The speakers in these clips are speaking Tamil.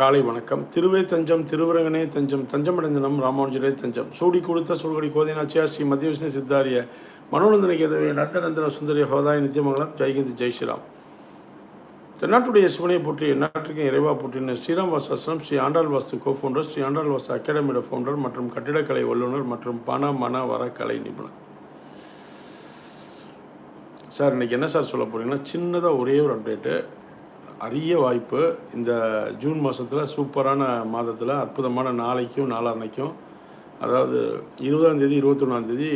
காலை வணக்கம். திருவே தஞ்சம் திருவரங்கனே தஞ்சம் தஞ்சமடைந்தனம் ராமானுஜரே தஞ்சம். சூடி கொடுத்த சூழ்கடி கோதைநாச்சியா ஸ்ரீ மத்திய விஷ்ணு சித்தாரிய மனோநந்தன கேதவே நட்டநந்தன சுந்தரிய ஹோதாய நித்தியமங்கலம். ஜெய்ஹிந்த் ஜெய் ஸ்ரீராம். தென்னாட்டுடைய சிவனையை போற்றி நாட்டுக்கும் இறைவா போற்றின ஸ்ரீராம் வாஸ் ஸ்ரீ ஆண்டாள் வாஸ்து கோ ஃபவுண்டர் ஸ்ரீ ஆண்டாள் வாஸ்து அகாடமியோட ஃபவுண்டர் மற்றும் கட்டிடக்கலை வல்லுநர் மற்றும் பண மன வர கலை நிபுணர். சார் இன்றைக்கி என்ன சார் சொல்ல போகிறீங்கன்னா சின்னதாக ஒரே ஒரு அப்டேட்டு அரிய வாய்ப்பு இந்த ஜூன் மாதத்தில் சூப்பரான மாதத்தில் அற்புதமான நாளைக்கும் நாளான்னைக்கும். அதாவது இருபதாம் தேதி இருபத்தொன்னாந்தேதி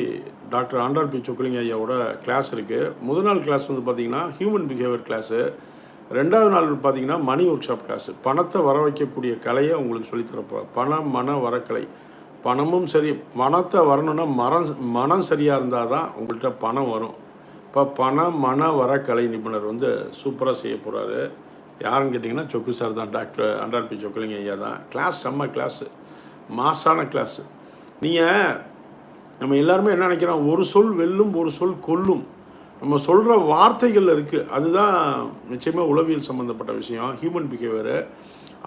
டாக்டர் ஆண்டாள் பி. சொக்கலிங்க ஐயாவோட கிளாஸ் இருக்குது முதல் நாள் கிளாஸ் வந்து பார்த்திங்கன்னா ஹியூமன் பிஹேவியர் கிளாஸு ரெண்டாவது நாள் பார்த்தீங்கன்னா மணி ஒர்க் ஷாப் கிளாஸு பணத்தை வர வைக்கக்கூடிய கலையை உங்களுக்கு சொல்லித்தரப்போம் பணம் மன வரக்கலை. பணமும் சரி பணத்தை வரணும்னா மரம் மனம் சரியாக இருந்தால் தான் உங்கள்கிட்ட பணம் வரும். இப்போ பணம் மன வரக்கலை நிபுணர் வந்து சூப்பராக செய்ய போகிறாரு யாருன்னு கேட்டிங்கன்னா சொக்கு சார் தான் டாக்டர் அண்டார் பி சொக்கலிங்க ஐயா தான். கிளாஸ் செம்ம கிளாஸு மாசான கிளாஸு நீங்கள் நம்ம எல்லாருமே என்ன நினைக்கிறோம்? ஒரு சொல் வெல்லும் ஒரு சொல் கொல்லும். நம்ம சொல்கிற வார்த்தைகள் இருக்குது அதுதான் நிச்சயமாக உளவியல் சம்மந்தப்பட்ட விஷயம் ஹியூமன் பிஹேவியரு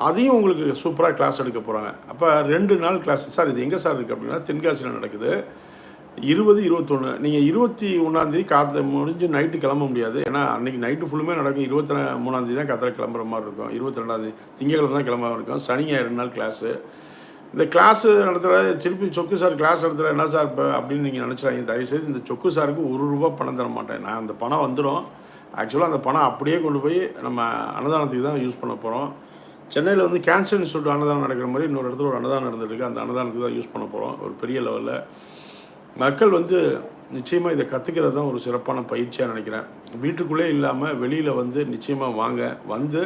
அதையும் உங்களுக்கு சூப்பராக கிளாஸ் எடுக்க போகிறாங்க அப்போ ரெண்டு நாள் கிளாஸ் சார் இது எங்கே சார் இருக்குது அப்படின்னா தென்காசியில் நடக்குது. இருபது இருபத்தொன்று நீங்கள் இருபத்தி ஒன்றாந்தேதி காற்று முடிஞ்சு நைட்டு கிளம்ப முடியாது. ஏன்னா அன்றைக்கி நைட்டு ஃபுல்லுமே நடக்கும். இருபத்தி மூணாந்தேதி தான் காத்தில் கிளம்புற மாதிரி இருக்கும். இருபத்தி ரெண்டாந்தேதி திங்கக்கிழமை தான் கிளம்ப இருக்கும். சனி ஞாயிறு ரெண்டு நாள் கிளாஸு இந்த கிளாஸு நடத்துகிற திருப்பி சொக்கு சார் கிளாஸ் நடத்துகிற என்ன சார் இப்போ அப்படின்னு நீங்கள் நினச்சிடாங்க தயவுசெய்து இந்த சொக்கு சாருக்கு ஒரு ரூபா பணம் தர மாட்டேன். நான் அந்த பணம் வந்துடும் ஆக்சுவலாக அந்த பணம் அப்படியே கொண்டு போய் நம்ம அன்னதானத்துக்கு தான் யூஸ் பண்ண போகிறோம் சென்னையில் வந்து கேன்சர் இன்ஸ்டியூட் அன்னதானம் நடக்கிற மாதிரி இன்னொரு இடத்துல ஒரு அன்னதானம் நடந்துருக்கு அந்த அன்னதானத்துக்கு தான் யூஸ் பண்ண போகிறோம் ஒரு பெரிய லெவலில் மக்கள் வந்து நிச்சயமாக இதை கற்றுக்கிறது தான் ஒரு சிறப்பான பயிற்சியாக நினைக்கிறேன். வீட்டுக்குள்ளே இல்லாமல் வெளியில் வந்து நிச்சயமாக வாங்க வந்து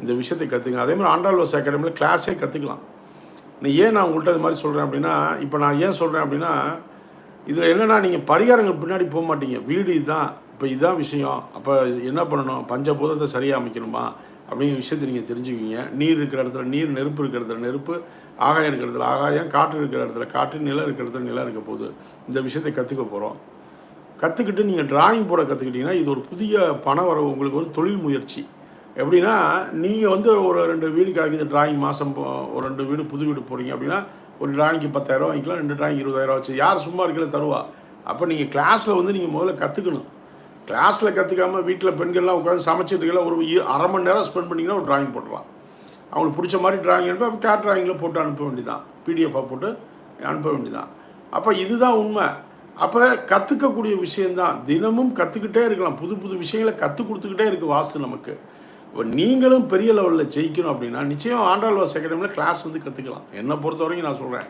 இந்த விஷயத்தை கற்றுங்க அதே மாதிரி ஆண்டாள்வாஸ் அகாடமியில் கிளாஸே கற்றுக்கலாம் நீ ஏன் நான் உங்கள்கிட்ட இது மாதிரி சொல்கிறேன் அப்படின்னா இப்போ நான் ஏன் சொல்கிறேன் அப்படின்னா இதில் என்னென்னா நீங்கள் பரிகாரங்கள் பின்னாடி போக மாட்டீங்க. வீடு இதுதான் இப்போ இதுதான் விஷயம். அப்போ என்ன பண்ணணும்? பஞ்சபூதத்தை சரியாக அமைக்கணுமா? அப்படிங்கிற விஷயத்தை நீங்கள் தெரிஞ்சுக்குவீங்க. நீர் இருக்கிற இடத்துல நீர் நெருப்பு இருக்கிற இடத்துல நெருப்பு ஆகாயம் இருக்கிற இடத்துல ஆகாயம் காற்று இருக்கிற இடத்துல காற்று நிலம் இருக்கிற இடத்துல நிலம் இருக்க போகுது. இந்த விஷயத்தை கற்றுக்க போகிறோம் கற்றுக்கிட்டு நீங்கள் டிராயிங் போட கற்றுக்கிட்டிங்கன்னா இது ஒரு புதிய பண வரவு உங்களுக்கு ஒரு தொழில் முயற்சி. எப்படின்னா நீங்கள் வந்து ஒரு ரெண்டு வீடு கிடைக்குது டிராயிங் மாதம் ஒரு ரெண்டு வீடு புது வீடு போகிறீங்க அப்படின்னா ஒரு டிராயிங்க்கு பத்தாயிரம் வாங்கிக்கலாம் ரெண்டு டிராயிங் இருபதாயிரம் வச்சு. யார் சும்மா இருக்கல தருவா? அப்போ நீங்கள் கிளாஸில் வந்து நீங்கள் முதல்ல கற்றுக்கணும் கிளாஸில் கற்றுக்காமல் வீட்டில் பெண்கள்லாம் உட்காந்து சமைச்சதுக்கெல்லாம் ஒரு அரை மணி நேரம் ஸ்பெண்ட் பண்ணிங்கன்னா ஒரு ட்ராயிங் போடலாம் அவங்களுக்கு பிடிச்ச மாதிரி ட்ராயிங் அனுப்பி அப்போ கேட் ட்ராயிங்கில் போட்டு அனுப்ப வேண்டியதான் பிடிஎஃபாக போட்டு அனுப்ப வேண்டியதான் அப்போ இதுதான் உண்மை. அப்போ கற்றுக்கக்கூடிய விஷயந்தான் தினமும் கற்றுக்கிட்டே இருக்கலாம். புது புது விஷயங்களை கற்றுக் கொடுத்துக்கிட்டே இருக்குது வாஸ்து நமக்கு. இப்போ நீங்களும் பெரிய லெவலில் ஜெயிக்கணும் அப்படின்னா நிச்சயம் ஆண்டாள்வாஸ் அகாடமியில் கிளாஸ் வந்து கற்றுக்கலாம் என்னை பொறுத்த வரைக்கும் நான் சொல்கிறேன்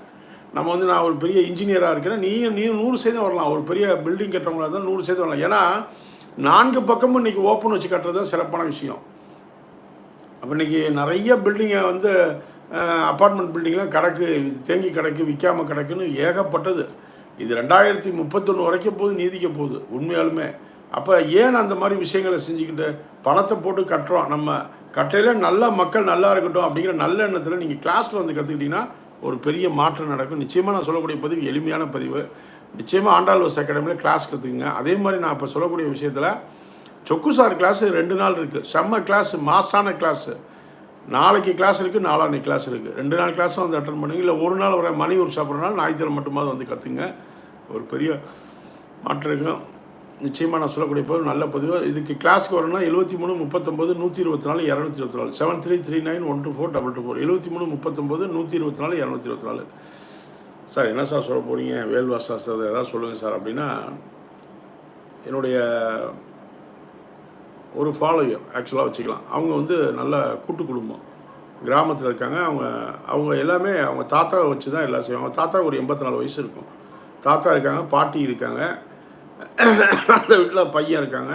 நம்ம வந்து நான் ஒரு பெரிய இன்ஜினியராக இருக்கிறேன். நீ நீ நூறு சதவீதம் வரலாம். ஒரு பெரிய பில்டிங் கட்டுறவங்களா இருந்தால் நூறு சதவீதம் வரலாம். ஏன்னா நான்கு பக்கமும் இன்றைக்கி ஓப்பன் வச்சு கட்டுறது தான் சிறப்பான விஷயம். அப்போ இன்றைக்கி நிறைய பில்டிங்கை வந்து அப்பார்ட்மெண்ட் பில்டிங்லாம் கிடக்கு. தேங்கி கிடக்கு விற்காம கிடக்குன்னு ஏகப்பட்டது. இது ரெண்டாயிரத்தி முப்பத்தொன்று வரைக்கும் போது நீதிக்க போகுது உண்மையாலுமே. அப்போ ஏன் அந்த மாதிரி விஷயங்களை செஞ்சுக்கிட்டு பணத்தை போட்டு கட்டுறோம்? நம்ம கட்டையில் நல்லா மக்கள் நல்லா இருக்கட்டும் அப்படிங்கிற நல்ல எண்ணத்தில் நீங்கள் கிளாஸில் வந்து கற்றுக்கிட்டிங்கன்னா ஒரு பெரிய மாற்றம் நடக்கும். நிச்சயமாக நான் சொல்லக்கூடிய பதிவு எளிமையான பதிவு. நிச்சயமாக ஆண்டாள்வஸ் அகாடமியில் கிளாஸ் கற்றுக்குங்க அதே மாதிரி நான் இப்போ சொல்லக்கூடிய விஷயத்தில் சொக்கு சார் கிளாஸ் ரெண்டு நாள் இருக்குது செம்ம கிளாஸு மாசான கிளாஸு நாளைக்கு கிளாஸ் இருக்குது நாளான்னைக்கு கிளாஸ் இருக்குது ரெண்டு நாள் கிளாஸும் வந்து அட்டன் பண்ணுங்க. இல்லை ஒரு நாள் வர மணி ஒரு சாப்பிட்ற நாள் ஞாயிற்றுக்கிழமை மட்டுமாவது வந்து கற்றுங்க ஒரு பெரிய மாற்றம் இருக்கும். நிச்சயமாக நான் சொல்லக்கூடிய பதிவு நல்ல பதிவு. இதுக்கு கிளாஸ்க்கு வரணும்னா எழுபத்தி மூணு முப்பத்தொம்பது நூற்றி இருபத்தி நாலு இரநூத்தி இருபத்தி நாலு. Seven three three nine one two four double two four எழுபத்தி மூணு முப்பத்தொம்பது நூற்றி இருபத்தி நாலு இரநூத்தி இருபத்தி நாலு. சார் என்ன சார் சொல்ல போகிறீங்க வேல்வா சார் ஏதாவது சொல்லுங்கள் சார் அப்படின்னா என்னுடைய ஒரு ஃபாலோயர் ஆக்சுவலாக வச்சுக்கலாம். அவங்க வந்து நல்ல கூட்டு குடும்பம். கிராமத்தில் இருக்காங்க. அவங்க அவங்க எல்லாமே அவங்க தாத்தாவை வச்சு தான் எல்லாம் செய்வாங்க. தாத்தா ஒரு எண்பத்தி நாலு வயசு இருக்கும். தாத்தா இருக்காங்க பாட்டி இருக்காங்க. அந்த வீட்டில் பையன் இருக்காங்க.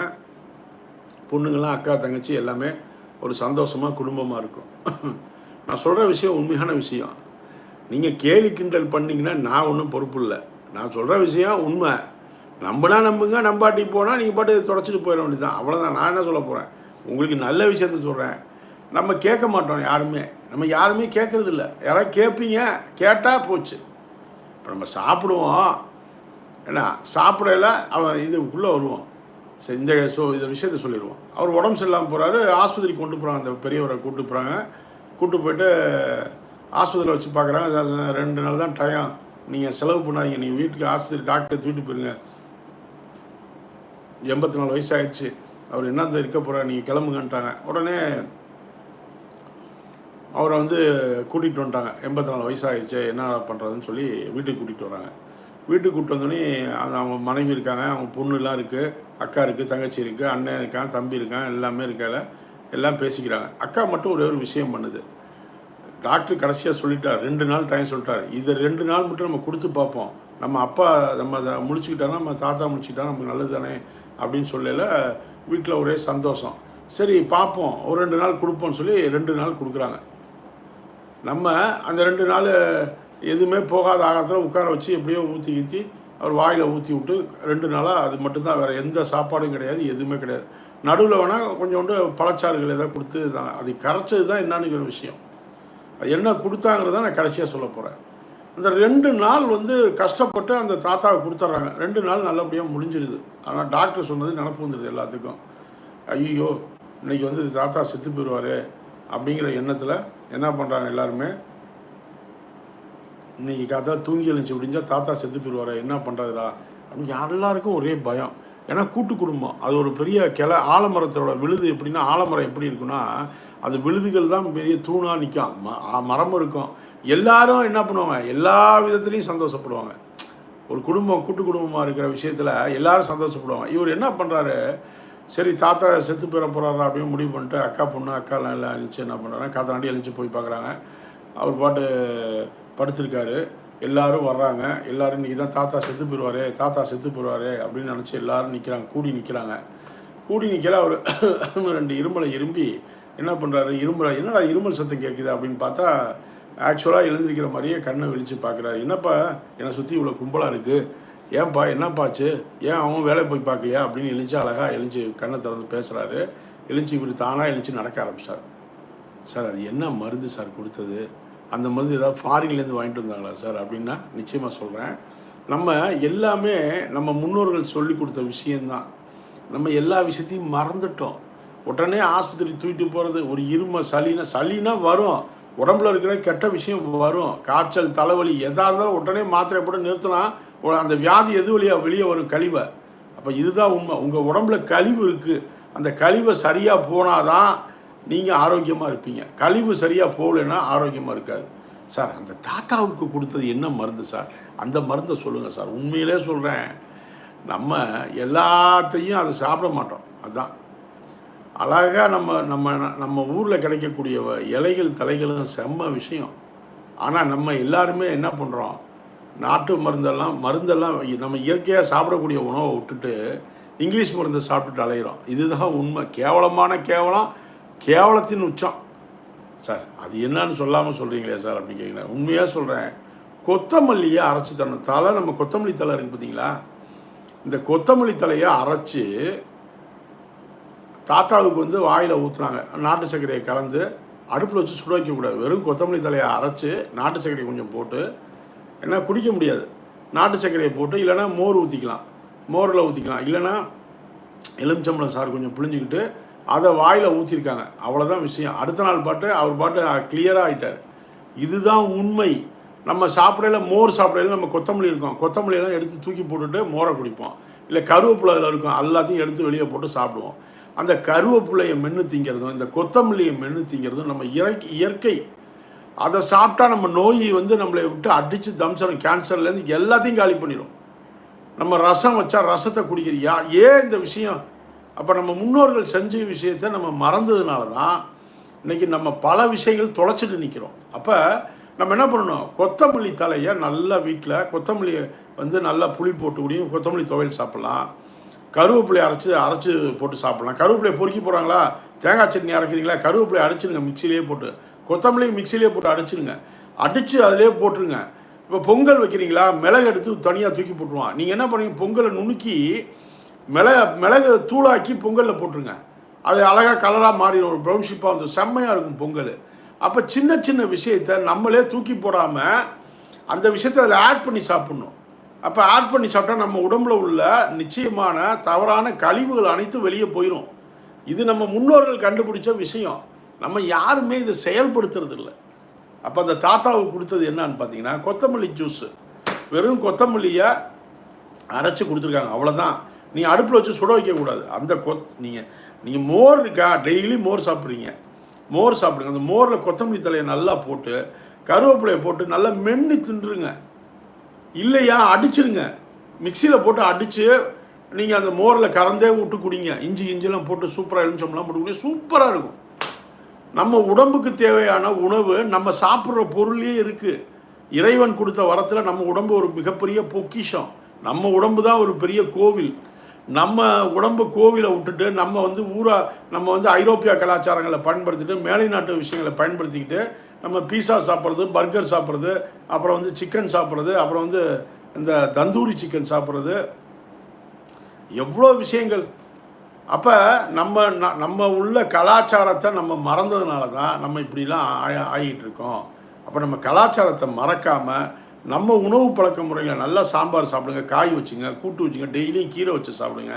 பொண்ணுங்கள்லாம் அக்கா தங்கச்சி எல்லாமே ஒரு சந்தோஷமாக குடும்பமாக இருக்கும். நான் சொல்கிற விஷயம் உண்மையான விஷயம். நீங்கள் கேலி கிண்டல் பண்ணிங்கன்னா நான் ஒன்றும் பொறுப்பு இல்லை. நான் சொல்கிற விஷயம் உண்மை. நம்பினா நம்புங்க நம்பாட்டி போனால் நீங்கள் பாட்டு தொடச்சிட்டு போயிட வேண்டியதுதான். அவ்வளோதான் நான் என்ன சொல்ல போகிறேன் உங்களுக்கு நல்ல விஷயத்த சொல்கிறேன் நம்ம கேட்க மாட்டோம் யாருமே. நம்ம யாருமே கேட்குறதில்ல யாராவது கேட்பீங்க கேட்டால் போச்சு. இப்போ நம்ம சாப்பிடுவோம். என்ன சாப்பிடல அவன் இதுக்குள்ளே வருவோம் சரி இந்த ஸோ இந்த விஷயத்த சொல்லிடுவோம் அவர் உடம்பு சரியில்லாமல் போகிறாரு ஆஸ்பத்திரிக்கு கொண்டு போகிறாங்க அந்த பெரியவரை கூட்டு போகிறாங்க கூப்பிட்டு போயிட்டு ஆஸ்பத்திரியில் வச்சு பார்க்குறாங்க ரெண்டு நாள் தான் டயம் நீங்கள் செலவு பண்ணாதீங்க. நீங்கள் வீட்டுக்கு ஆஸ்பத்திரி டாக்டர் தூக்கிட்டு போயிருங்க. எண்பத்தி நாலு வயசு ஆயிடுச்சு அவர் என்னத்த இருக்க போகிறார் நீங்கள் கிளம்புங்கன்ட்டாங்க. உடனே அவரை வந்து கூட்டிகிட்டு வந்துட்டாங்க. எண்பத்தி நாலு வயசு என்ன பண்ணுறதுன்னு சொல்லி வீட்டுக்கு கூட்டிகிட்டு வராங்க. வீட்டுக்கு கூப்பிட்டு வந்தோடனே அவங்க மனைவி இருக்காங்க அவங்க பொண்ணுலாம் இருக்குது அக்கா இருக்குது தங்கச்சி இருக்குது அண்ணன் இருக்கான் தம்பி இருக்கான் எல்லாமே இருக்கால. எல்லாம் பேசிக்கிறாங்க. அக்கா மட்டும் ஒரே ஒரு விஷயம் பண்ணுது. டாக்டர் கடைசியாக சொல்லிட்டார். ரெண்டு நாள் டைம் சொல்லிட்டார். இதை ரெண்டு நாள் மட்டும் நம்ம கொடுத்து பார்ப்போம். நம்ம அப்பா நம்ம அதை முடிச்சுக்கிட்டோன்னா நம்ம தாத்தா முடிச்சுக்கிட்டா நமக்கு நல்லது தானே அப்படின்னு சொல்லல. வீட்டில் ஒரே சந்தோஷம். சரி பார்ப்போம். ஒரு ரெண்டு நாள் கொடுப்போம்னு சொல்லி ரெண்டு நாள் கொடுக்குறாங்க. நம்ம அந்த ரெண்டு நாள் எதுவுமே போகாத ஆகாரத்தில் உட்கார வச்சு எப்படியோ ஊற்றி ஊற்றி அவர் வாயில் ஊற்றி விட்டு ரெண்டு நாளாக அது மட்டும்தான் வேறு எந்த சாப்பாடும் கிடையாது எதுவுமே கிடையாது. நடுவில் வேணால் கொஞ்சோண்டு பழச்சாறுகள் ஏதாவது கொடுத்து தான் அது கரைச்சது தான் என்னன்னு விஷயம். அது என்ன கொடுத்தாங்கிறத நான் கடைசியாக சொல்ல போகிறேன் அந்த ரெண்டு நாள் வந்து கஷ்டப்பட்டு அந்த தாத்தாவை கொடுத்துட்றாங்க. ரெண்டு நாள் நல்லபடியாக முடிஞ்சிடுது ஆனால் டாக்டர் சொன்னது நினப்பு வந்துடுது எல்லாத்துக்கும். ஐயோ இன்னைக்கு வந்து தாத்தா செத்து போயிடுவார் அப்படிங்கிற எண்ணத்தில் என்ன பண்ணுறாங்க எல்லாருமே? இன்னைக்கு காத்தா தூங்கி எழுந்துச்சு விடிஞ்சா தாத்தா செத்து போயிடுவாரு என்ன பண்ணுறதுடா அப்படின்னு எல்லாருக்கும் ஒரே பயம். ஏன்னா கூட்டு குடும்பம். அது ஒரு பெரிய கிளை ஆலமரத்தோட விழுது எப்படின்னா ஆலமரம் எப்படி இருக்குன்னா அது விழுதுகள் தான் பெரிய தூணாக நிற்கும் ம மரம் இருக்கும். எல்லாரும் என்ன பண்ணுவாங்க? எல்லா விதத்துலேயும் சந்தோஷப்படுவாங்க. ஒரு குடும்பம் கூட்டு குடும்பமாக இருக்கிற விஷயத்தில் எல்லாரும் சந்தோஷப்படுவாங்க. இவர் என்ன பண்ணுறாரு சரி தாத்தா செத்து பெற போகிறாரா அப்படின்னு முடிவு பண்ணிட்டு அக்கா பொண்ணு அக்காலாம் எல்லாம் எழுந்துச்சு என்ன பண்ணுறாங்க காத்தாண்டி எழுந்துச்சு போய் பார்க்குறாங்க அவர் பாட்டு படுத்திருக்காரு எல்லாரும் வர்றாங்க. எல்லாரும் இன்றைக்கி தான் தாத்தா செத்து போயிடுவாரே தாத்தா செத்து போயிடுவாரு அப்படின்னு நினச்சி எல்லாரும் நிற்கிறாங்க கூடி நிற்கிறாங்க கூடி நிற்கல அவர் ரெண்டு இருமலை இரும்பி என்ன பண்ணுறாரு இரும்பல என்னடா இருமல் சத்தம் கேட்குது அப்படின்னு பார்த்தா ஆக்சுவலாக எழுந்திருக்கிற மாதிரியே கண்ணை விழிச்சு பார்க்குறாரு. என்னப்பா என்னை சுற்றி இவ்வளோ கும்பலாக இருக்குது ஏன்பா என்னப்பாச்சு ஏன் அவன் வேலை போய் பார்க்கலையா? அப்படின்னு எழுந்து அழகாக எழுச்சி கண்ணை திறந்து பேசுகிறாரு எழுந்து இவர் தானாக எழுந்து நடக்க ஆரம்பிச்சார். சார் அது என்ன மருந்து சார் கொடுத்தது? அந்த மருந்து ஏதாவது ஃபாரின்லேருந்து வாங்கிட்டு வந்தாங்களா சார் அப்படின்னா நிச்சயமாக சொல்கிறேன் நம்ம எல்லாமே நம்ம முன்னோர்கள் சொல்லி கொடுத்த விஷயந்தான் நம்ம எல்லா விஷயத்தையும் மறந்துட்டோம். உடனே ஆஸ்பத்திரி தூக்கிட்டு போகிறது ஒரு இரும சளினா சளினா வரும். உடம்புல இருக்கிற கெட்ட விஷயம் வரும். காய்ச்சல் தலைவலி எதாக இருந்தாலும் உடனே மாத்திரை போட்டு நிறுத்தினா அந்த வியாதி எது வழியாக வெளியே வரும்? கழிவை. அப்போ இதுதான் உண்மை. உங்கள் உடம்புல கழிவு இருக்குது அந்த கழிவை சரியாக போனாதான் நீங்கள் ஆரோக்கியமாக இருப்பீங்க. கழிவு சரியாக போகலைன்னா ஆரோக்கியமாக இருக்காது. சார் அந்த தாத்தாவுக்கு கொடுத்தது என்ன மருந்து சார்? அந்த மருந்தை சொல்லுங்கள் சார். உண்மையிலே சொல்கிறேன் நம்ம எல்லாத்தையும் அதை சாப்பிட மாட்டோம். அதுதான் அழகாக நம்ம நம்ம நம்ம ஊரில் கிடைக்கக்கூடிய வ- இலைகள் தலைகளும் செம்ம விஷயம். ஆனால் நம்ம எல்லாருமே என்ன பண்ணுறோம் நாட்டு மருந்தெல்லாம் மருந்தெல்லாம் நம்ம இயற்கையாக சாப்பிடக்கூடிய உணவை விட்டுட்டு இங்கிலீஷ் மருந்தை சாப்பிட்டுட்டு அலைகிறோம் இதுதான் உண்மை. கேவலமான கேவலம். கேவலத்தின் உச்சம். சார் அது என்னன்னு சொல்லாமல் சொல்கிறீங்களே சார் அப்படின்னு கேட்குறேன் உண்மையாக சொல்கிறேன் கொத்தமல்லியை அரைச்சி தரணும். தலை நம்ம கொத்தமல்லி தலை இருக்குது பார்த்தீங்களா இந்த கொத்தமல்லி தலையை அரைச்சி தாத்தாவுக்கு வந்து வாயில் ஊற்றுனாங்க நாட்டு சர்க்கரையை கலந்து அடுப்பில் வச்சு சுட வைக்கக்கூடாது வெறும் கொத்தமல்லி தலையை அரைச்சி நாட்டு சர்க்கரையை கொஞ்சம் போட்டு என்ன குடிக்க முடியாது. நாட்டு சர்க்கரையை போட்டு இல்லைன்னா மோர் ஊற்றிக்கலாம் மோரில் ஊற்றிக்கலாம் இல்லைன்னா எலுமிச்சம்பழம் சாறு கொஞ்சம் புளிஞ்சிக்கிட்டு அதை வாயில் ஊற்றிருக்காங்க அவ்வளோதான் விஷயம். அடுத்த நாள் பாட்டு அவர் பாட்டு கிளியராக ஆகிட்டார் இதுதான் உண்மை. நம்ம சாப்பிடையில மோர் சாப்பிடையில நம்ம கொத்தமல்லி இருக்கும். கொத்தமல்லியெல்லாம் எடுத்து தூக்கி போட்டுட்டு மோரை குடிப்போம். இல்லை கருவேப்பிலை அதில் இருக்கும். எல்லாத்தையும் எடுத்து வெளியே போட்டு சாப்பிடுவோம். அந்த கருவேப்பிலையை மென்று திங்கிறதும் இந்த கொத்தமல்லியை மென்று திங்கிறதும் நம்ம இறக்கி இயற்கை. அதை சாப்பிட்டா நம்ம நோய் வந்து நம்மளை விட்டு அடித்து தம்சனம் கேன்சர்லேருந்து எல்லாத்தையும் காலி பண்ணிடும் நம்ம ரசம் வச்சா ரசத்தை குடிக்கிறியா ஏன் இந்த விஷயம் அப்போ நம்ம முன்னோர்கள் செஞ்ச விஷயத்தை நம்ம மறந்ததுனால தான் இன்னைக்கு நம்ம பல விஷயங்கள் தொலைச்சிட்டு நிற்கிறோம் அப்போ நம்ம என்ன பண்ணணும்? கொத்தமல்லி தலையை நல்லா வீட்டில் கொத்தமல்லி வந்து நல்லா புளி போட்டு குடியும் கொத்தமல்லி துவையல் சாப்பிட்லாம். கருவேப்பிலையை அரைச்சி அரைச்சி போட்டு சாப்பிட்லாம். கருவேப்பிலையை பொறுக்கி போகிறாங்களா தேங்காய் சட்னி அரைக்கிறீங்களா? கருவேப்பிலையை அடிச்சிடுங்க மிக்சிலேயே போட்டு. கொத்தமல்லி மிக்சிலேயே போட்டு அடிச்சிடுங்க அடித்து அதிலே போட்டுருங்க. இப்போ பொங்கல் வைக்கிறீங்களா? மிளகு எடுத்து தனியாக தூக்கி போட்டுருவான். நீங்கள் என்ன பண்ணுறீங்க பொங்கலை நுணுக்கி மிளக மிளகு தூளாக்கி பொங்கலில் போட்டுருங்க. அது அழகாக கலராக மாறிடும் ஒரு ப்ரௌன்ஷிப்பாக வந்து செம்மையாக இருக்கும் பொங்கல். அப்போ சின்ன சின்ன விஷயத்தை நம்மளே தூக்கி போடாமல் அந்த விஷயத்தை அதில் ஆட் பண்ணி சாப்பிட்ணும். அப்போ ஆட் பண்ணி சாப்பிட்டா நம்ம உடம்புல உள்ள நிச்சயமான தவறான கழிவுகள் அனைத்தும் வெளியே போயிடும் இது நம்ம முன்னோர்கள் கண்டுபிடிச்ச விஷயம். நம்ம யாருமே இதை செயல்படுத்துறது இல்லை அப்போ அந்த தாத்தாவுக்கு கொடுத்தது என்னன்னு பார்த்தீங்கன்னா கொத்தமல்லி ஜூஸு வெறும் கொத்தமல்லியை அரைச்சி கொடுத்துருக்காங்க. அவ்வளோதான் நீ அடுப்பில் வச்சு சுட வைக்கக்கூடாது. அந்த கொத் நீங்கள் நீங்கள் மோர் இருக்கா டெய்லி மோர் சாப்பிட்றீங்க. மோர் சாப்பிடுங்க. அந்த மோரில் கொத்தமல்லி தலையை நல்லா போட்டு கருவேப்பிலையை போட்டு நல்லா மென்று தின்றுங்க இல்லையா அடிச்சிருங்க. மிக்சியில் போட்டு அடித்து நீங்கள் அந்த மோரில் கறந்தே விட்டு குடிங்க. இஞ்சி இஞ்சிலாம் போட்டு சூப்பராக எலுமிச்சம்லாம் போட்டு குடிங்க சூப்பராக இருக்கும். நம்ம உடம்புக்கு தேவையான உணவு நம்ம சாப்பிட்ற பொருளே இருக்குது இறைவன் கொடுத்த வரத்தில் நம்ம உடம்பு ஒரு மிகப்பெரிய பொக்கிஷம். நம்ம உடம்பு தான் ஒரு பெரிய கோவில். நம்ம உடம்பு கோவிலை விட்டுட்டு நம்ம வந்து ஊரா நம்ம வந்து ஐரோப்பிய கலாச்சாரங்களை பயன்படுத்திட்டு மேலை நாட்டு விஷயங்களை பயன்படுத்திக்கிட்டு நம்ம பீஸா சாப்பிட்றது பர்கர் சாப்பிட்றது அப்புறம் வந்து சிக்கன் சாப்பிட்றது அப்புறம் வந்து இந்த தந்தூரி சிக்கன் சாப்பிட்றது. எவ்வளோ விஷயங்கள். அப்போ நம்ம நம்ம உள்ள கலாச்சாரத்தை நம்ம மறந்ததுனால தான் நம்ம இப்படிலாம் ஆ- ஆகிட்டு இருக்கோம் அப்போ நம்ம கலாச்சாரத்தை மறக்காமல் நம்ம உணவு பழக்க முறையில் நல்லா சாம்பார் சாப்பிடுங்க காய் வச்சுங்க கூட்டு வச்சுங்க டெய்லியும் கீரை வச்சு சாப்பிடுங்க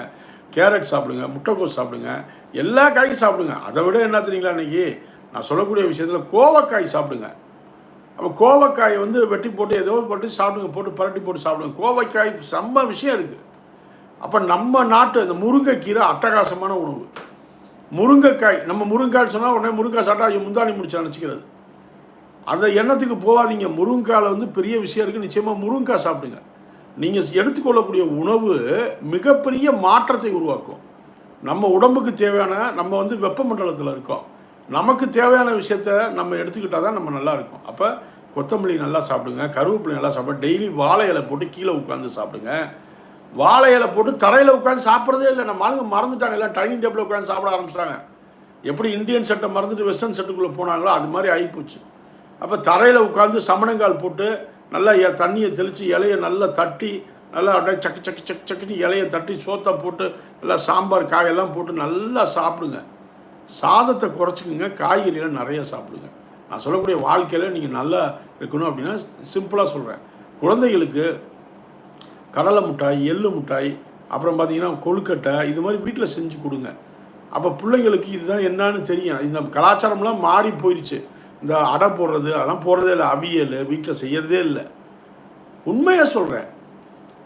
கேரட் சாப்பிடுங்க முட்டைக்கோஸ் சாப்பிடுங்க எல்லா காயும் சாப்பிடுங்க. அதை விட என்ன தெரியுங்களா இன்றைக்கி நான் சொல்லக்கூடிய விஷயத்தில் கோவக்காய் சாப்பிடுங்க. அப்போ கோவக்காயை வந்து வெட்டி போட்டு ஏதோ போட்டு சாப்பிடுங்க போட்டு பரட்டி போட்டு சாப்பிடுங்க. கோவக்காய் செம்ம விஷயம் இருக்குது அப்போ நம்ம நாட்டு இந்த முருங்கைக்கீரை அட்டகாசமான உணவு. முருங்கைக்காய் நம்ம முருங்காய் சொன்னால் உடனே முருங்காய் சாப்பிட்டா முந்தாணி முடிச்சு நினச்சிக்கிறது. அந்த எண்ணத்துக்கு போகாதீங்க. முருங்காயில் வந்து பெரிய விஷயம் இருக்குது நிச்சயமாக முருங்காய் சாப்பிடுங்க. நீங்கள் எடுத்துக்கொள்ளக்கூடிய உணவு மிகப்பெரிய மாற்றத்தை உருவாக்கும். நம்ம உடம்புக்கு தேவையான நம்ம வந்து வெப்பமண்டலத்தில் இருக்கோம். நமக்கு தேவையான விஷயத்த நம்ம எடுத்துக்கிட்டால் தான் நம்ம நல்லா இருக்கும். அப்போ கொத்தமல்லி நல்லா சாப்பிடுங்க. கருவேப்பிலை நல்லா சாப்பிடுங்க. டெய்லி வாழை இலை போட்டு கீழே உட்காந்து சாப்பிடுங்க. வாழை இலை போட்டு தரையில் உட்காந்து சாப்பிட்றதே இல்லை. நம்ம ஆளுங்க மறந்துட்டாங்க. எல்லாம் டைனிங் டேபிளில் உட்காந்து சாப்பிட ஆரம்பிச்சிட்டாங்க. எப்படி இந்தியன் செட்டை மறந்துட்டு வெஸ்டர்ன் செட்டுக்குள்ளே போனாங்களோ அது மாதிரி ஆகிப்போச்சு அப்போ தரையில் உட்காந்து சமணங்கால் போட்டு நல்லா எ- தண்ணியை தெளித்து இலையை நல்லா தட்டி நல்லா அப்படியே சக்கு சக்கு சக்கு சக்குன்னு இலையை தட்டி சோத்தை போட்டு நல்லா சாம்பார் காயெல்லாம் போட்டு நல்லா சாப்பிடுங்க. சாதத்தை குறைச்சிக்கோங்க காய்கறிகளை நிறையா சாப்பிடுங்க. நான் சொல்லக்கூடிய வாழ்க்கையில் நீங்கள் நல்லா இருக்கணும் அப்படின்னா சிம்பிளாக சொல்கிறேன் குழந்தைகளுக்கு கடலை மிட்டாய் எள்ளு மிட்டாய் அப்புறம் பார்த்தீங்கன்னா கொழுக்கட்டை இது மாதிரி வீட்டில் செஞ்சு கொடுங்க. அப்போ பிள்ளைங்களுக்கு இதுதான் என்னன்னு தெரியும். இந்த கலாச்சாரம்லாம் மாறி போயிடுச்சு இந்த அடை போடுறது அதெல்லாம் போடுறதே இல்லை. அவியல் வீட்டில் செய்கிறதே இல்லை. உண்மையாக சொல்கிறேன்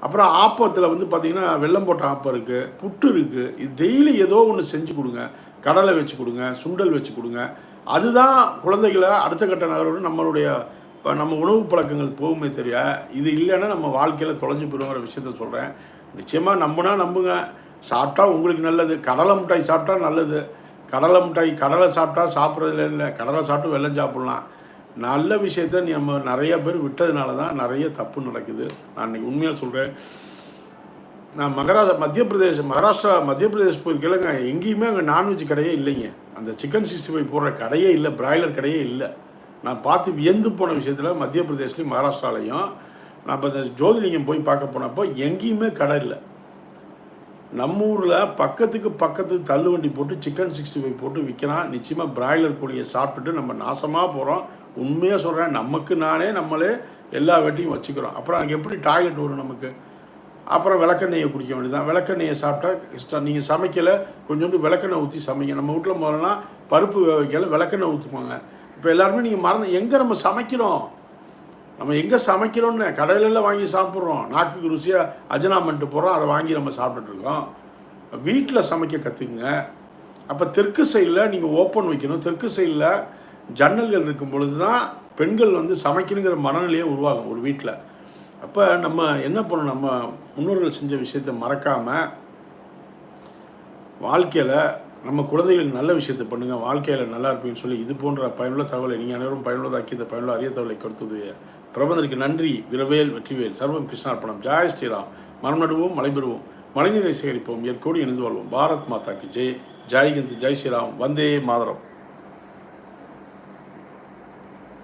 அப்புறம் ஆப்பத்தில் வந்து பார்த்திங்கன்னா வெள்ளம் போட்ட ஆப்பம் இருக்குது புட்டு இருக்குது இது டெய்லி ஏதோ ஒன்று செஞ்சு கொடுங்க. கடலை வச்சு கொடுங்க சுண்டல் வச்சு கொடுங்க. அதுதான் குழந்தைகளை அடுத்த கட்ட நகரோடு நம்மளுடைய இப்போ நம்ம உணவு பழக்கங்கள் போகுமே தெரிய இது இல்லைன்னா நம்ம வாழ்க்கையில் தொலைஞ்சு போயிடுங்கிற விஷயத்த சொல்கிறேன் நிச்சயமாக நம்புனா நம்புங்க. சாப்பிட்டா உங்களுக்கு நல்லது. கடலை மிட்டாய் சாப்பிட்டா நல்லது. கடலை மிட்டாய் கடலை சாப்பிட்டா சாப்பிட்றதுல இல்லை. கடலை சாப்பிட்டு வெள்ளம் சாப்பிட்லாம். நல்ல விஷயத்த நம்ம நிறைய பேர் விட்டதுனால தான் நிறைய தப்பு நடக்குது. நான் இன்னைக்கு உண்மையாக சொல்கிறேன் நான் மகாராஷ்டிரா மத்திய பிரதேசம் மகாராஷ்டிரா மத்திய பிரதேஷ் போயிருக்கேங்க எங்கேயுமே அங்கே நான்வெஜ் கடையே இல்லைங்க. அந்த சிக்கன் சிக்ஸ்டி ஃபைவ் போடுற கடையே இல்லை. பிராய்லர் கடையே இல்லை. நான் பார்த்து வியந்து போன விஷயத்தில் மத்திய பிரதேஷ்லேயும் மகாராஷ்டிராலையும் நான் இப்போ இந்த ஜோதிலிங்கம் போய் பார்க்க போனப்போ எங்கேயுமே கடை இல்லை. நம்ம ஊரில் பக்கத்துக்கு பக்கத்துக்கு தள்ளுவண்டி போட்டு சிக்கன் சிக்ஸ்டி ஃபைவ் போட்டு விற்கிறான் நிச்சயமாக பிராய்லர் கோழியை சாப்பிட்டுட்டு நம்ம நாசமாக போகிறோம் உண்மையாக சொல்கிறேன் நமக்கு நானே நம்மளே எல்லா வெட்டியும் வச்சுக்கிறோம். அப்புறம் அங்கே எப்படி டாய்லெட் வரும் நமக்கு? அப்புறம் விளக்கெண்ணெயை குடிக்க வேண்டியதான் விளக்கெண்ணெயை சாப்பிட்டா இஷ்டம் நீங்கள் சமைக்கலை கொஞ்சோண்டு விளக்கெண்ணெய் ஊற்றி சமைங்க. நம்ம வீட்டில் முதல்ல பருப்பு வேக வைக்கல விளக்கெண்ணெய் ஊற்றுவாங்க இப்போ எல்லாருமே நீங்கள் மறந்து எங்கே நம்ம சமைக்கிறோம்? நம்ம எங்கே சமைக்கிறோம்னு கடையிலெல்லாம் வாங்கி சாப்பிட்றோம். நாக்குக்கு ருசியாக அஜனாமெண்ட்டு போகிறோம் அதை வாங்கி நம்ம சாப்பிட்டுட்ருக்கோம் வீட்டில் சமைக்க கற்றுக்குங்க அப்போ தெற்கு சைடில் நீங்கள் ஓப்பன் வைக்கணும். தெற்கு சைடில் ஜன்னல்கள் இருக்கும் பொழுது தான் பெண்கள் வந்து சமைக்கணுங்கிற மனநிலையே உருவாகும் ஒரு வீட்டில் அப்போ நம்ம என்ன பண்ணணும்? நம்ம முன்னோர்கள் செஞ்ச விஷயத்தை மறக்காமல் வாழ்க்கையில் நம்ம குழந்தைகளுக்கு நல்ல விஷயத்தை பண்ணுங்கள் வாழ்க்கையில் நல்லா இருப்பீங்கன்னு சொல்லி இது போன்ற பயனுள்ள தகவலை நீங்கள் அனைவரும் பயனுள்ளதாக்கி இந்த பயனுள்ள அரிய தகவலை கொடுத்தது பிரபந்தருக்கு நன்றி விரவேல் வெற்றிவேல். சர்வம் கிருஷ்ணார்ப்பணம். ஜாய் ஸ்ரீராம். மரம் நடுவோம் மலைபெறுவோம். மழைநீரை சேகரிப்போம். ஏற்கோடு இணைந்து வாழ்வோம். பாரத் மாதாக்கு ஜெய். ஜெய்கிந்த் ஜெய் ஸ்ரீராம். வந்தே மாதரம்.